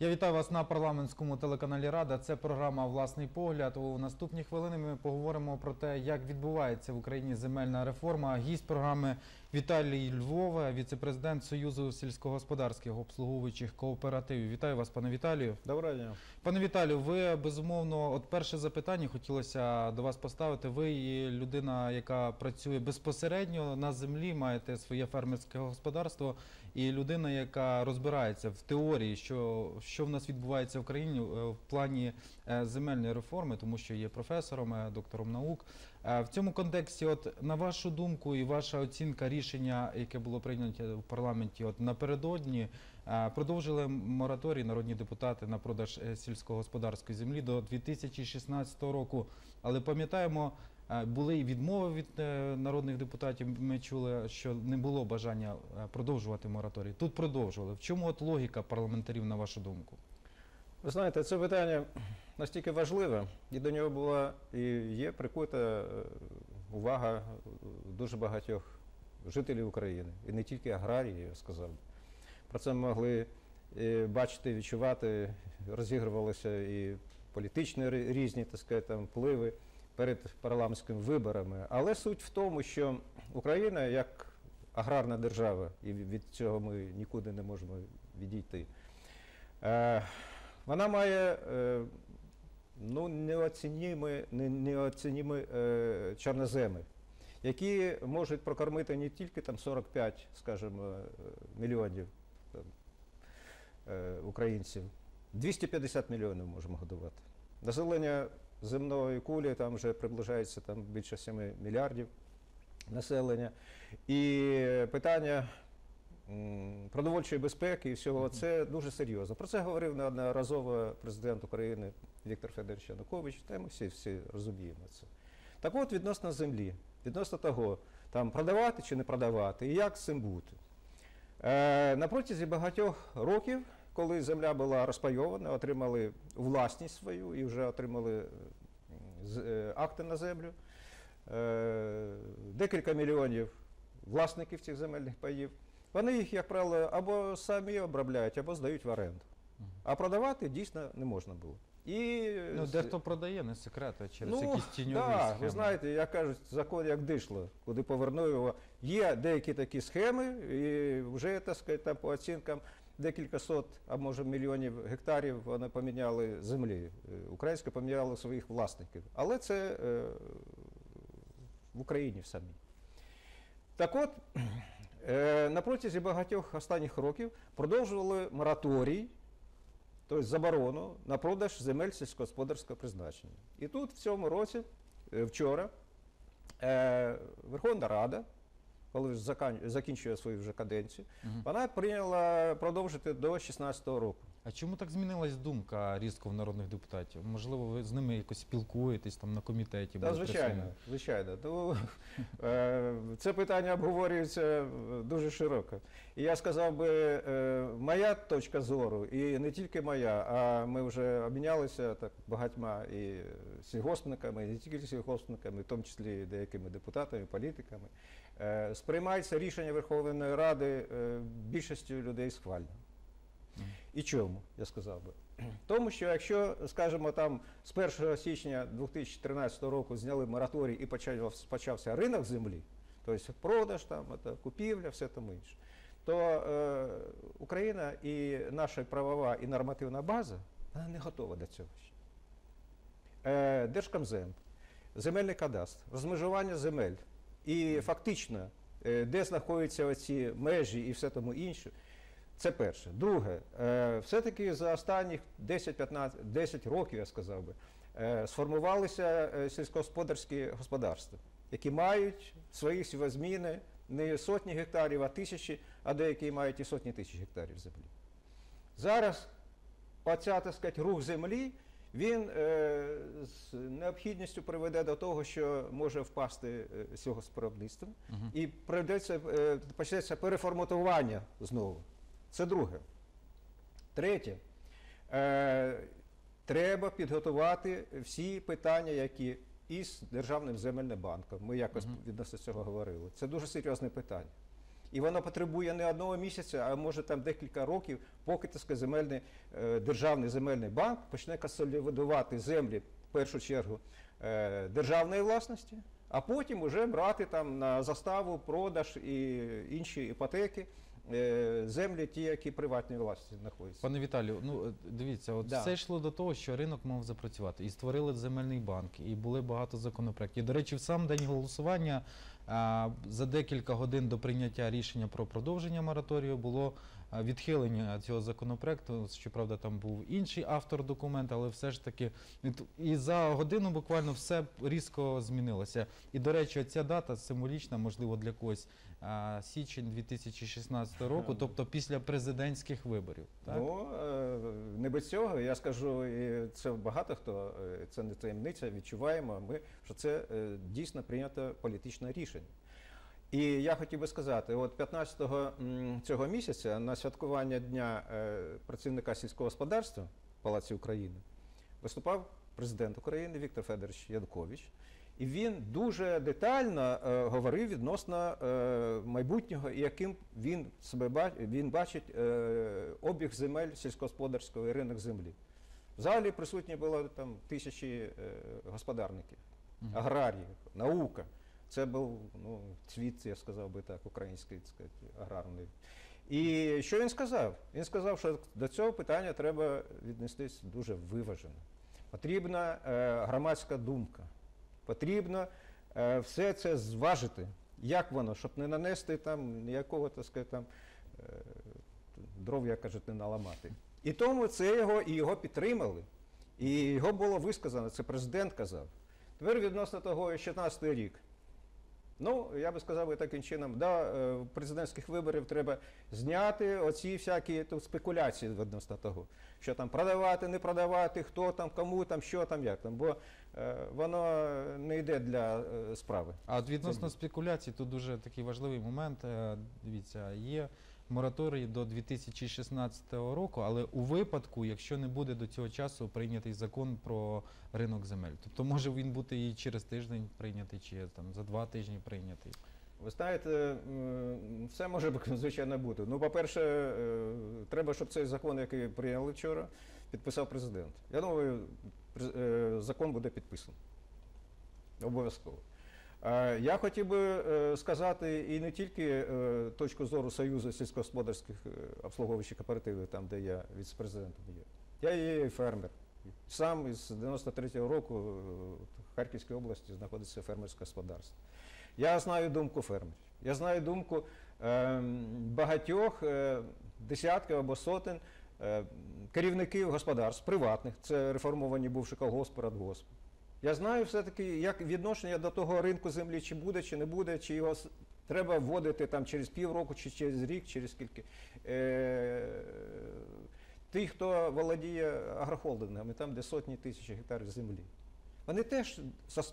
Я вітаю вас на парламентському телеканалі Рада. Це програма Власний погляд. У наступні хвилини ми поговоримо про те, як відбувається в Україні земельна реформа. Гість програми Віталій Львова, віцепрезидент Союзу сільськогосподарських обслуговуючих кооперативів. Вітаю вас, пане Віталію. Доброго дня. Пане Віталію, ви безумовно, от перше запитання хотілося до вас поставити. Ви і людина, яка працює безпосередньо на землі, маєте своє фермерське господарство, і людина, яка розбирається в теорії, що, що в нас відбувається в країні е, в плані земельної реформи, тому що є професором, е, доктором наук. Е, В цьому контексті, от на вашу думку і ваша оцінка рішення, яке було прийнято в парламенті, от напередодні. Е, Продовжили мораторій народні депутати на продаж е, сільськогосподарської землі до 2016 року. Але пам'ятаємо, е, були і відмови від е, народних депутатів. Ми чули, що не було бажання е, продовжувати мораторій. Тут продовжували. В чому от логіка парламентарів, на вашу думку? Ви знаєте, це питання настільки важливе, і до нього була і є прикута е, увага е, дуже багатьох жителів України, і не тільки аграрії, я сказав. Про це могли е, бачити, відчувати, розігрувалися і політичні різні так сказати, там, впливи перед парламентськими виборами. Але суть в тому, що Україна як аграрна держава, і від цього ми нікуди не можемо відійти. Вона має е, ну, неоцінімі, не- неоцінімі е, чорноземи, які можуть прокормити не тільки там 45, скажімо, е, мільйонів там, українців, 250 мільйонів можемо годувати. Населення земної кулі там вже приближається там, більше 7 мільярдів населення. І питання продовольчої безпеки і всього це дуже серйозно. Про це говорив неодноразово президент України Віктор Федорович Янукович, та ми всі, всі розуміємо це. Так от, відносно землі, відносно того, там продавати чи не продавати, і як з цим бути. Е, на протязі багатьох років, коли земля була розпайована, отримали власність свою і вже отримали е, е, акти на землю, е, декілька мільйонів власників цих земельних паїв, вони їх, як правило, або самі обробляють, або здають в оренду. А продавати дійсно не можна було. І Ну, з- дехто продає, не секрет, а через ну, якісь тіньові да, схеми. ви знаєте, як кажуть, закон як дишло, куди повернув його. Є деякі такі схеми, і вже так сказати, там, по оцінкам декілька сот, а може мільйонів гектарів вони поміняли землі. Е, Українське поміняли своїх власників. Але це е, в Україні в самій. Так от, е, на протязі багатьох останніх років продовжували мораторій, тобто заборону на продаж земель сільськогосподарського призначення. І тут в цьому році, е, вчора, е, Верховна Рада, коли закінчує свою вже каденцію, вона прийняла продовжити до 2016 року. А чому так змінилась думка різко в народних депутатів? Можливо, ви з ними якось спілкуєтесь там на комітеті? Та, звичайно, звичайно. Тому, е, це питання обговорюється дуже широко. І я сказав би, е, моя точка зору, і не тільки моя, а ми вже обмінялися так багатьма і сільгоспниками, і не тільки сільгоспниками, в тому числі і деякими депутатами, політиками. Е, сприймається рішення Верховної Ради більшістю людей схвально. І чому, я сказав би? Тому що якщо, скажімо, там з 1 січня 2013 року зняли мораторій і почався ринок землі, тобто продаж, там, купівля, все тому інше, то е, Україна і наша правова і нормативна база вона не готова до цього. ще. Е, Держкомзем, земельний кадастр, розмежування земель і фактично, е, де знаходяться оці межі і все тому інше, це перше. Друге, е, все-таки за останніх 10-15 10 років, я сказав би, е, сформувалися е, сільськогосподарські господарства, які мають свої сівозміни не сотні гектарів, а тисячі, а деякі мають і сотні тисяч гектарів землі. Зараз оця, так сказати, рух землі, він з необхідністю приведе до того, що може впасти сільгоспвиробництво, Мгм. і прийдеться, почнеться переформатування знову. Це друге. Третє. Е, треба підготувати всі питання, які із Державним земельним банком. Ми якось Мгм. відносно цього говорили. Це дуже серйозне питання. І воно потребує не одного місяця, а може там декілька років, поки так земельний, е, державний земельний банк почне консолідувати землі в першу чергу е, державної власності, а потім вже брати там на заставу, продаж і інші іпотеки землі, ті, які приватній власності знаходяться. Пане Віталію, ну е, дивіться, от Да. все йшло до того, що ринок мав запрацювати. І створили земельний банк, і були багато законопроєктів. До речі, в сам день голосування за декілька годин до прийняття рішення про продовження мораторію було відхилення цього законопроекту. Щоправда, там був інший автор документа, але все ж таки і за годину буквально все різко змінилося. І до речі, ця дата символічна, можливо, для когось. Січень 2016 року, тобто після президентських виборів. Так? Ну, е, не без цього, я скажу, і це багато хто, е, це не таємниця, відчуваємо ми, що це е, дійсно прийнято політичне рішення. І я хотів би сказати, от 15 цього місяця на святкування Дня е, працівника сільського господарства в Палаці України виступав президент України Віктор Федорович Янукович. І він дуже детально е, говорив відносно е, майбутнього, і яким він себе ба- він бачить е, обіг земель сільськогосподарського і ринок землі. В залі присутні було там тисячі е, господарників, аграріїв, наука. Це був ну, цвіт, я сказав би так, український так сказати, аграрний. І що він сказав? Він сказав, що до цього питання треба віднестись дуже виважено. Потрібна е, громадська думка. Потрібно е, все це зважити. Як воно, щоб не нанести там ніякого, так сказати, там, е, дров, як кажуть, не наламати. І тому це його і його підтримали. І його було висказано, це президент казав. Тепер відносно того, 16-й рік. Ну, я би сказав і таким чином, да, е, президентських виборів треба зняти оці всякі тут спекуляції відносно того, що там продавати, не продавати, хто там, кому там, що там, як там, бо е, воно не йде для е, справи. А от відносно спекуляцій, тут дуже такий важливий момент. Е, Дивіться, є мораторій до 2016 року, але у випадку, якщо не буде до цього часу прийнятий закон про ринок земель, тобто може він бути і через тиждень прийнятий, чи там за два тижні прийнятий. Ви знаєте, все може звичайно бути. Ну, по-перше, е, треба, щоб цей закон, який прийняли вчора, підписав президент. Я думаю, е, закон буде підписаний. Обов'язково. Е, Я хотів би е, сказати і не тільки е, точку зору Союзу сільськогосподарських обслуговуючих кооперативів, там, де я віце-президентом є. Я є фермер. Сам із 93-го року в Харківській області знаходиться фермерське господарство. Я знаю думку фермерів. Я знаю думку багатьох десятків або сотень керівників господарств приватних, це реформовані бувши колгосп, радгосп. Я знаю все-таки, як відношення до того ринку землі, чи буде, чи не буде, чи його треба вводити там через півроку, чи через рік, через скільки. Е, ті, хто володіє агрохолдингами, там де сотні тисяч гектарів землі. Вони теж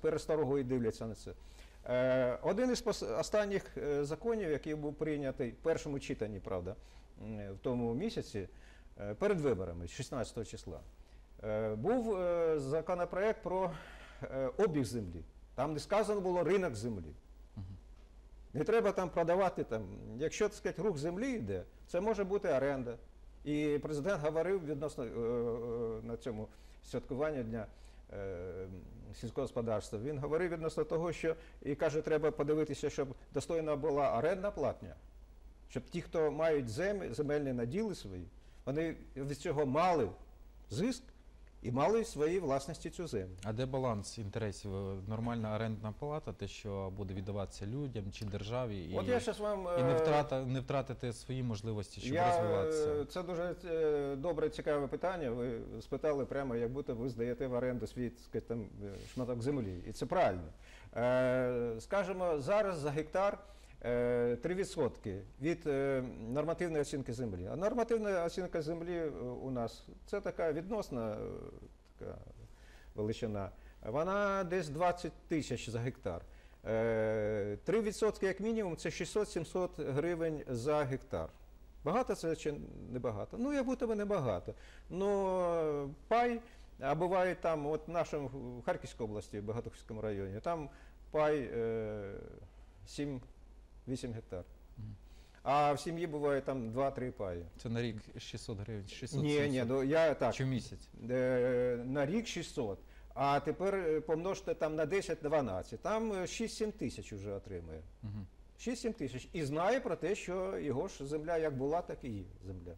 пересторогою дивляться на це. Е, Один із останніх е, законів, який був прийнятий в першому читанні, правда, в тому місяці, перед виборами, 16 числа, був е, законопроект про е, обіг землі. Там не сказано було ринок землі. Не треба там продавати там. Якщо так сказати, рух землі йде, це може бути оренда. І президент говорив відносно е, е, на цьому святкуванні дня е, сільського господарства. Він говорив відносно того, що і каже, треба подивитися, щоб достойна була орендна платня, щоб ті, хто мають землі, земельні наділи свої, вони від цього мали зиск і мали в своїй власності цю землю. А де баланс інтересів? Нормальна орендна палата, те, що буде віддаватися людям чи державі, і, От я зараз вам і не, е, втрата, не втратити свої можливості, щоб Я, розвиватися. е, Це дуже е, добре, цікаве питання. Ви спитали прямо, як будто ви здаєте в оренду свій там, шматок землі. І це правильно. Скажімо, зараз за гектар Е, 3% від е, нормативної оцінки землі. А нормативна оцінка землі е, у нас це така відносна така величина. Вона десь 20 тисяч за гектар. 3% як мінімум це 600-700 гривень за гектар. Багато це чи не багато? Ну, як будто би небагато. Ну, пай, а буває там, от в нашому в Харківській області, в Багатохівському районі, там пай 7 8 гектар. А в сім'ї буває там 2-3 паї. Це на рік 600 гривень. 600, ні, 700. ні, ну, я так. Чи місяць? Е, на рік 600. А тепер е, помножте там на 10-12. Там е, 6-7 тисяч вже отримує. Угу. 6-7 тисяч. І знає про те, що його ж земля як була, так і є земля.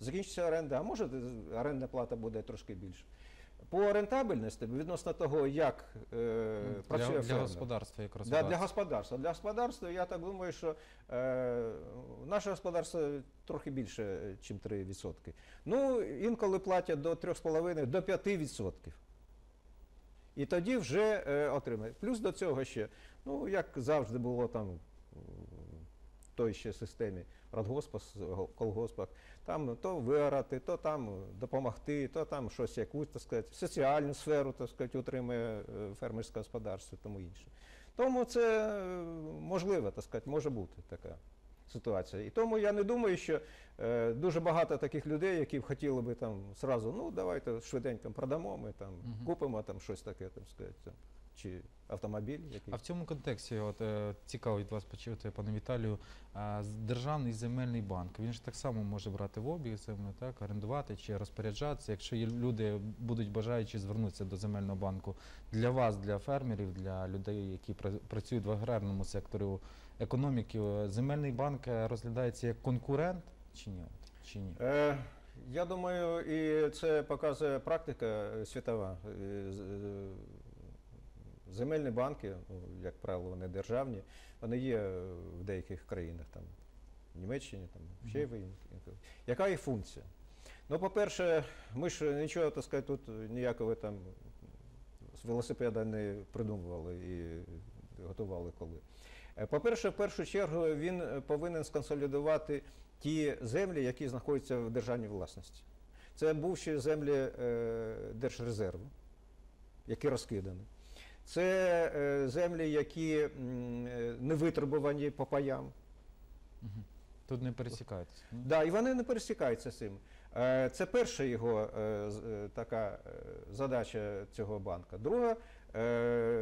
Закінчиться оренда. А може орендна плата буде трошки більше. По рентабельності, відносно того, як е, працює для, для господарства як Да, господарства. для господарства. Для господарства я так думаю, що е, наше господарство трохи більше, ніж 3%. Ну, інколи платять до 3,5 до 5%. І тоді вже е, отримають. Плюс до цього ще, ну, як завжди було там в той ще системі радгоспа, колгоспах, там то виорати, то там допомогти, то там щось якусь, так сказати, соціальну сферу, так сказати, утримує е, фермерське господарство тому інше. Тому це е, можливо, так сказати, може бути така ситуація. І тому я не думаю, що е, дуже багато таких людей, які б хотіли би там зразу, ну давайте швиденько продамо, ми там Мгм. купимо там щось таке, там сказати, чи автомобіль, який. А в цьому контексті, от е, цікаво від вас почути, пане Віталію, з- державний земельний банк він ж так само може брати в обіг землю, так орендувати чи розпоряджатися. Якщо є люди будуть бажаючи звернутися до земельного банку для вас, для фермерів, для людей, які пра- працюють в аграрному секторі економіки, е, земельний банк е, розглядається як конкурент чи ні? Чи ні? Е, я думаю, і це показує практика е, світова. Земельні банки, ну, як правило, вони державні, вони є в деяких країнах, там, в Німеччині, там, ще в. Яка їх функція? Ну, по-перше, ми ж нічого, так сказати, тут ніякого там з велосипеда не придумували і готували коли. Е, По-перше, в першу чергу він повинен сконсолідувати ті землі, які знаходяться в державній власності. Це бувші землі е, Держрезерву, які розкидані. Це е, землі, які е, не витребувані по паям. Тут не пересікаються. ні? Да, і вони не пересікаються з цим. Е, Це перша його така задача цього банка. Друга,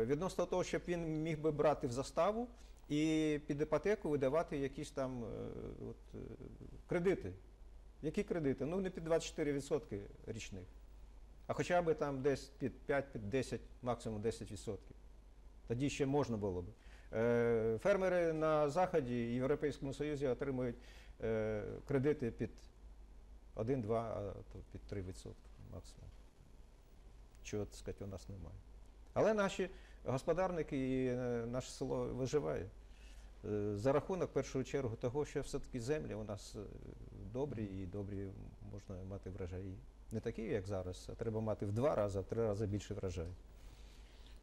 відносно того, щоб він міг би брати в заставу і під іпотеку видавати якісь там от, кредити. Які кредити? Ну, не під 24% річних, а хоча б там десь під 5, під 10, максимум 10%. Тоді ще можна було б. Е, Фермери на Заході і Європейському Союзі отримують е, кредити під 1-2, а то під 3% максимум. Чого, так сказати, у нас немає. Але наші господарники і е, наше село виживає. Е, За рахунок, в першу чергу, того, що все-таки землі у нас е, добрі і добрі можна мати врожаї. Не такі, як зараз, а треба мати в два рази, в три рази більше врожаю.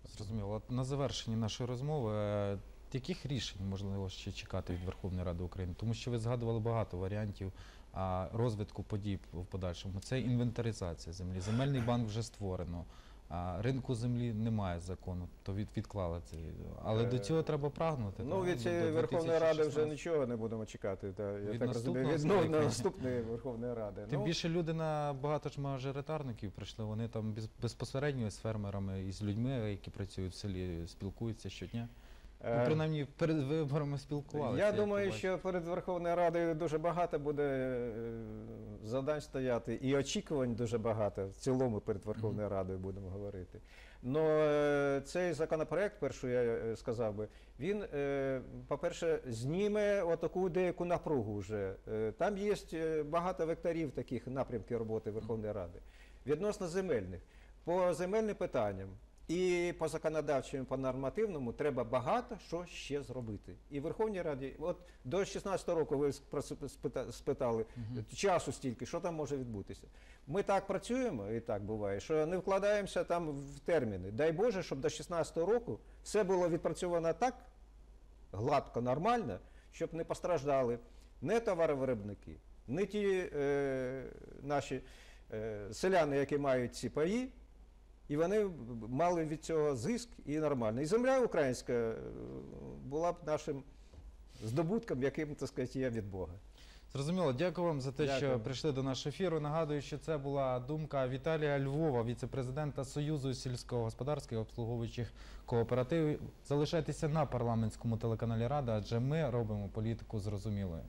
Зрозуміло. На завершенні нашої розмови, е, яких рішень можливо ще чекати від Верховної Ради України? Тому що ви згадували багато варіантів розвитку подій в подальшому. Це інвентаризація землі. Земельний банк вже створено. А ринку землі немає закону, то від, відклали це. Але Е, до цього треба прагнути. Ну, від цієї Верховної Ради вже нічого не будемо чекати. Та, я Від так розумію, від ну, наступної Верховної Ради. Тим ну, більше люди на багато ж мажоритарників прийшли. Вони там без- безпосередньо з фермерами і з людьми, які працюють в селі, спілкуються щодня. Ну, е, принаймні перед виборами спілкувалися. Я думаю, що перед Верховною Радою дуже багато буде е, завдань стояти, і очікувань дуже багато. В цілому перед Верховною Радою будемо говорити. Но цей законопроект, першу я е, сказав би, він, по-перше, зніме отаку деяку напругу вже. Там є багато векторів таких напрямків роботи Верховної Ради. Відносно земельних. По земельним питанням і по законодавчому, і по нормативному треба багато що ще зробити. І в Верховній Раді, от до 16 року ви спитали Мгм. часу стільки, що там може відбутися. Ми так працюємо, і так буває, що не вкладаємося там в терміни. Дай Боже, щоб до 16 року все було відпрацьовано так гладко, нормально, щоб не постраждали не товаровиробники, не ті е, наші е, селяни, які мають ці паї, і вони мали від цього зиск і нормально. І земля українська е, була б нашим здобутком, яким, так сказати, є від Бога. Зрозуміло, дякую вам за те, що прийшли до нашого ефіру. Нагадую, що це була думка Віталія Львова, віце-президента Союзу сільськогосподарських обслуговуючих кооперативів. Залишайтеся на парламентському телеканалі Рада, адже ми робимо політику зрозумілою.